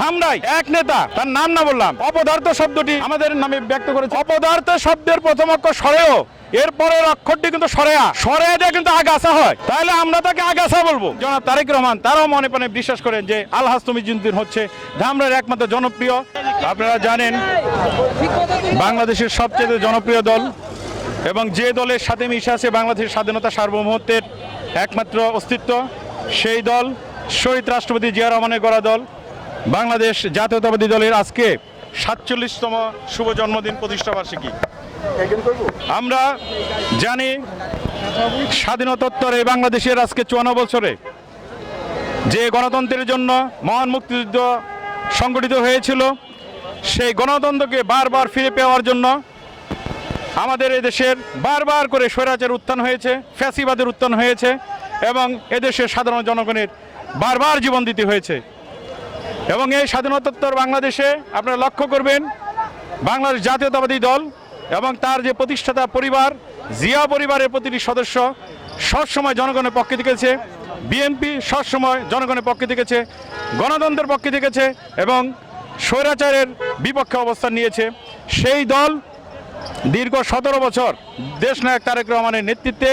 ধামরাই এক নেতা, তার নাম না বললাম, অপদার্থ শব্দটি আমাদের নামে ব্যক্ত করেছে। অপদার্থ শব্দের প্রথম অক্ষর সরেও, এরপরের অক্ষরটি কিন্তু সরেয়া। সরেয়া দিয়ে কিন্তু আগাছা হয়। তাহলে আমরা তাকে আগাছা বলব। জনাব তারেক রহমান, তারাও মনে প্রাণে বিশ্বাস করেন যে আল হাস্তমি জিন্দিন হচ্ছে ধামরার একমাত্র জনপ্রিয়। আপনারা জানেন, বাংলাদেশের সবচেয়ে জনপ্রিয় দল এবং যে দলের সাথে মিশে আছে বাংলাদেশের স্বাধীনতা সার্বভৌমত্বের একমাত্র অস্তিত্ব, সেই দল শহীদ রাষ্ট্রপতি জিয়া রহমানের গড়া দল। বাংলাদেশ জাতীয়তাবাদী দলের আজকে সাতচল্লিশতম শুভ জন্মদিন প্রতিষ্ঠাবার্ষিকী আমরা জানি স্বাধীনতোত্তর বাংলাদেশের আজকে চুয়ান্ন বছরে যে গণতন্ত্রের জন্য মহান মুক্তিযুদ্ধ সংগঠিত হয়েছিল, সেই গণতন্ত্রকে বারবার ফিরে পাওয়ার জন্য আমাদের এদেশের বারবার করে স্বৈরাচার উত্থান হয়েছে, ফ্যাসিবাদের উত্থান হয়েছে এবং এদেশের সাধারণ জনগণের বারবার জীবন দিতে হয়েছে। এবং এই স্বাধীনতোত্তর বাংলাদেশে আপনারা লক্ষ্য করবেন বাংলাদেশ জাতীয়তাবাদী দল এবং তার যে প্রতিষ্ঠাতা পরিবার, জিয়া পরিবারের প্রতিটি সদস্য সবসময় জনগণের পক্ষে থেকেছে, বিএনপি সবসময় জনগণের পক্ষে থেকেছে, গণতন্ত্রের পক্ষে থেকেছে এবং স্বৈরাচারের বিপক্ষে অবস্থান নিয়েছে। সেই দল দীর্ঘ সতেরো বছর দেশনায়ক তারেক রহমানের নেতৃত্বে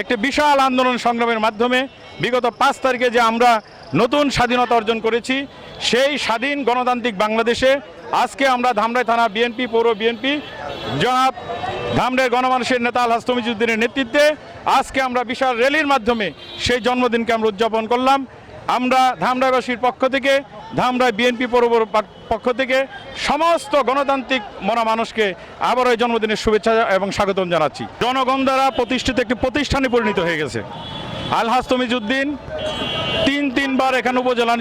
একটি বিশাল আন্দোলন সংগ্রামের মাধ্যমে বিগত পাঁচ তারিখে যে আমরা নতুন স্বাধীনতা অর্জন করেছি সেই স্বাধীন গণতান্ত্রিক বাংলাদেশে আজকে আমরা ধামরাই থানা বিএনপি, পৌর বিএনপি, জনাব ধামরাই গণমানুষের নেতা আল হাস্তমিজুদ্দিনের নেতৃত্বে আজকে আমরা বিশাল র্যালির মাধ্যমে সেই জন্মদিনকে আমরা উদযাপন করলাম। আমরা ধামরাইবাসীর পক্ষ থেকে, ধামরাই বিএনপি পৌর পক্ষ থেকে সমস্ত গণতান্ত্রিক মনা মানুষকে আবার ওই জন্মদিনের শুভেচ্ছা এবং স্বাগতম জানাচ্ছি। জনগণ দ্বারা প্রতিষ্ঠিত একটি প্রতিষ্ঠানে পরিণত হয়ে গেছে। আলহাজ তমিজুদ্দিন তিন তিনবার এখানে উপজেলা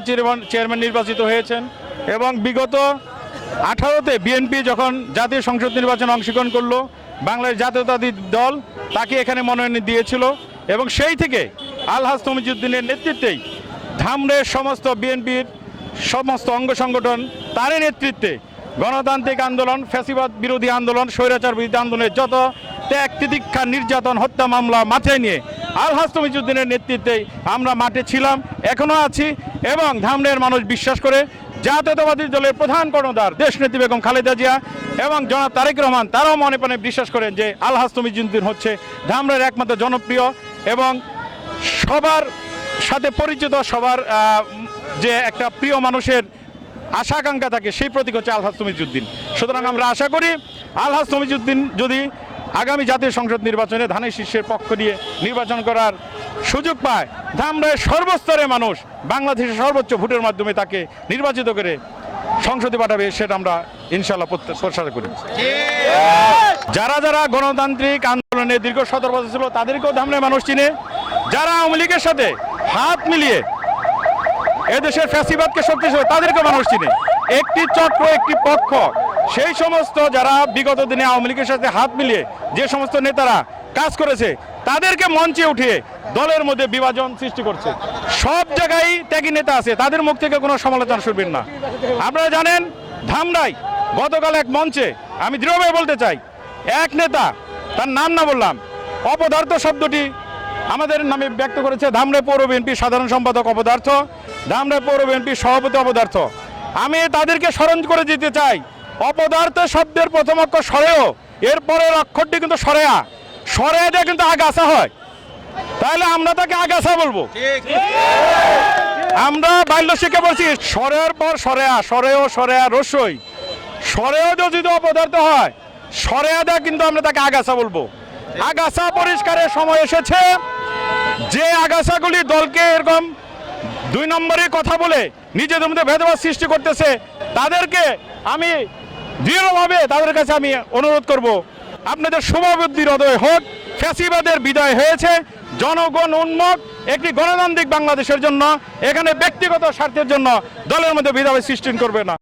চেয়ারম্যান নির্বাচিত হয়েছেন এবং বিগত আঠারোতে বিএনপি যখন জাতীয় সংসদ নির্বাচনে অংশগ্রহণ করল বাংলাদেশ জাতীয়তাবাদী দল তাকে এখানে মনোনয়ন দিয়েছিল এবং সেই থেকে আলহাজ তমিজুদ্দিনের নেতৃত্বেই ধামরের সমস্ত বিএনপির সমস্ত অঙ্গ সংগঠন তারই নেতৃত্বে গণতান্ত্রিক আন্দোলন, ফ্যাসিবাদ বিরোধী আন্দোলন, স্বৈরাচার বিরোধী আন্দোলনের যত ত্যাগ তিতিক্ষা নির্যাতন, হত্যা মামলা মাথায় নিয়ে আলহাজ তমিজুদ্দিনের নেতৃত্বে আমরা মাঠে ছিলাম এখনও আছি এবং ধামরের মানুষ বিশ্বাস করে জাতীয়তাবাদী দলের প্রধান কর্ণধার দেশনেত্রী বেগম খালেদা জিয়া এবং জনাব তারেক রহমান, তারাও মনে প্রাণে বিশ্বাস করেন যে আলহাজ তমিজুদ্দিন হচ্ছে ধামরের একমাত্র জনপ্রিয় এবং সবার সাথে পরিচিত, সবার যে একটা প্রিয় মানুষের আশা আকাঙ্ক্ষা থাকে, সেই প্রতীক হচ্ছে আলহাজ তমিজুদ্দিন সুতরাং আমরা আশা করি আলহাজ তমিজুদ্দিন যদি আগামী জাতীয় সংসদ নির্বাচনে ধানের শীর্ষের পক্ষ নিয়ে নির্বাচন করার সুযোগ পায়। ধামরায় সর্বস্তরের মানুষ বাংলাদেশের সর্বোচ্চ ভোটের মাধ্যমে তাকে নির্বাচিত করে সংসদে পাঠাবে, সেটা আমরা ইনশাল্লাহ প্রত্যাশা করি। যারা যারা গণতান্ত্রিক আন্দোলনে দীর্ঘ সতেরো বছর ছিল, তাদেরকেও ধামরায় মানুষ চিনে। যারা আওয়ামী লীগের সাথে হাত মিলিয়ে এদেশের ফ্যাসিবাদকে শক্তিশালী তাদেরকে মানুষ চিনে। একটি চক্র, একটি পক্ষ সেই সমস্ত যারা বিগত দিনে আওয়ামী লীগের সাথে হাত মিলিয়ে যে সমস্ত নেতারা কাজ করেছে, তাদেরকে মঞ্চে উঠিয়ে দলের মধ্যে বিভাজন সৃষ্টি করছে। সব জায়গায় ত্যাগী নেতা আছে, তাদের মুখ থেকে কোনো সমালোচনা শুনবেন না। আপনারা জানেন, ধামরাই গতকাল এক মঞ্চে, আমি দৃঢ়ভাবে বলতে চাই, এক নেতা, তার নাম না বললাম, অপদার্থ শব্দটি আমাদের নামে ব্যক্ত করেছে ধামরাই পৌর বিএনপি সাধারণ সম্পাদক অপদার্থ, ধামরাই পৌর বিএনপি সভাপতি অপদার্থ। আমি তাদেরকে স্মরণ করে দিতে চাই অপদার্থ শব্দের প্রথম অক্ষর সরেও, এরপরের অক্ষরটি কিন্তু সরেয়া। সরেয়া দিয়ে কিন্তু আগাছা হয়। তাহলে আমরা তাকে আগাছা বলব। আমরা বাল্য শিক্ষা বলছি সরেয়ার পর সরেয়া, সরেও সরেয়া রসই। সরেও যদি অপদার্থ হয়, সরেয়া দেয়া কিন্তু আমরা তাকে আগাছা বলব। আগাছা পরিষ্কারের সময় এসেছে। যে আগাছাগুলি দলকে এরকম দুই নম্বরে কথা বলে, নিজেদের মধ্যে ভেদভাব সৃষ্টি করতেছে, তাদেরকে আমি দৃঢ়ভাবে তাদের কাছে আমি অনুরোধ করব, আপনাদের শুভবুদ্ধি হৃদয় হোক, ফ্যাসিবাদের বিদায় হয়েছে, জনগণ উন্মুখ একটি গণতান্ত্রিক বাংলাদেশের জন্য, এখানে ব্যক্তিগত স্বার্থের জন্য দলের মধ্যে বিধাবে সৃষ্টি করবে না।